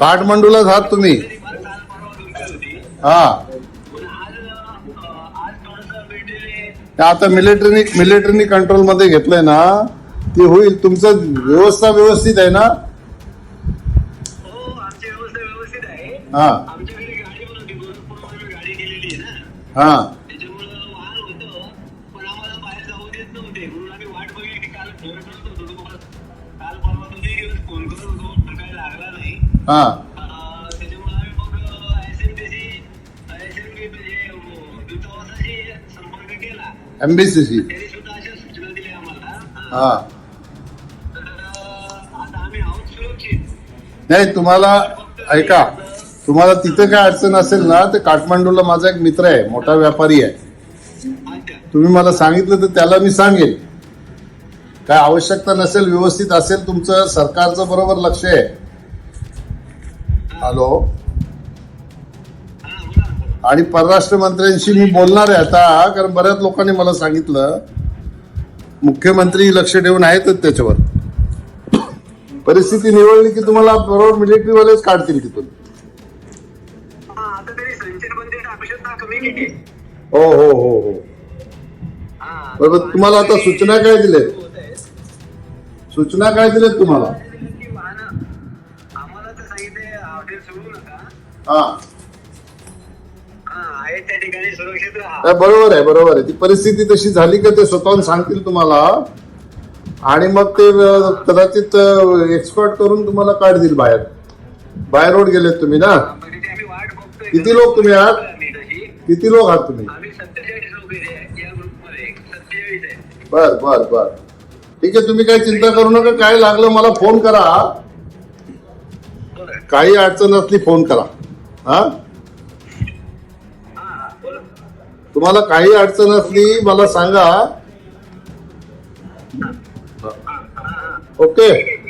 काठमांडूलाच आहात तुम्ही? हा. ते आता मिलिटरीनी मिलिटरीनी कंट्रोलमध्ये घेतलंय ना ती होईल. तुमचं व्यवस्था व्यवस्थित आहे ना? हा. हा. हा. एमबीसीसी हा. नाही तुम्हाला ऐका तुम्हाला तिथं काय अडचण असेल ना तर काठमांडूला माझा एक मित्र आहे मोठा व्यापारी आहे. तुम्ही मला सांगितलं तर त्याला मी सांगेन. काय आवश्यकता नसेल व्यवस्थित असेल तुमचं सरकारचं बरोबर लक्ष आहे. हॅलो? आणि परराष्ट्र मंत्र्यांशी मी बोलणार आहे आता कारण बऱ्याच लोकांनी मला सांगितलं मुख्यमंत्री लक्ष ठेवून आहेतच त्याच्यावर. परिस्थिती निवडली की तुम्हाला बरोबर मिलिटरीवालेच काढतील तिथून. हा हो हो हो बरोबर तुम्हाला आता सूचना काय आहे. सूचना काय दिलेत तुम्हाला? आहे त्या ठिकाणी सुरक्षित राहा नाही, बरोबर आहे बरोबर आहे. ती परिस्थिती तशी झाली का ते स्वतःहून सांगतील तुम्हाला? आणि मग ते कदाचित एक्सपर्ट करून तुम्हाला काढतील बाहेर. बाहेर रोड गेलेत तुम्ही ना? म्हणजे ते आम्ही वाट बघतोय. किती लोक तुम्ही आहात? आम्ही तशी किती लोक आहात तुम्ही? आम्ही सत्तेचाळीस लोक इथे या ग्रुपमध्ये सत्तेचाळीस आहे. बर बर बर. ठीक आहे तुम्ही काही चिंता करू नका. काय लागलं मला फोन करा. काही अडचण असली फोन करा. हा? तुम्हाला काही अडचण असली मला सांगा. ओके?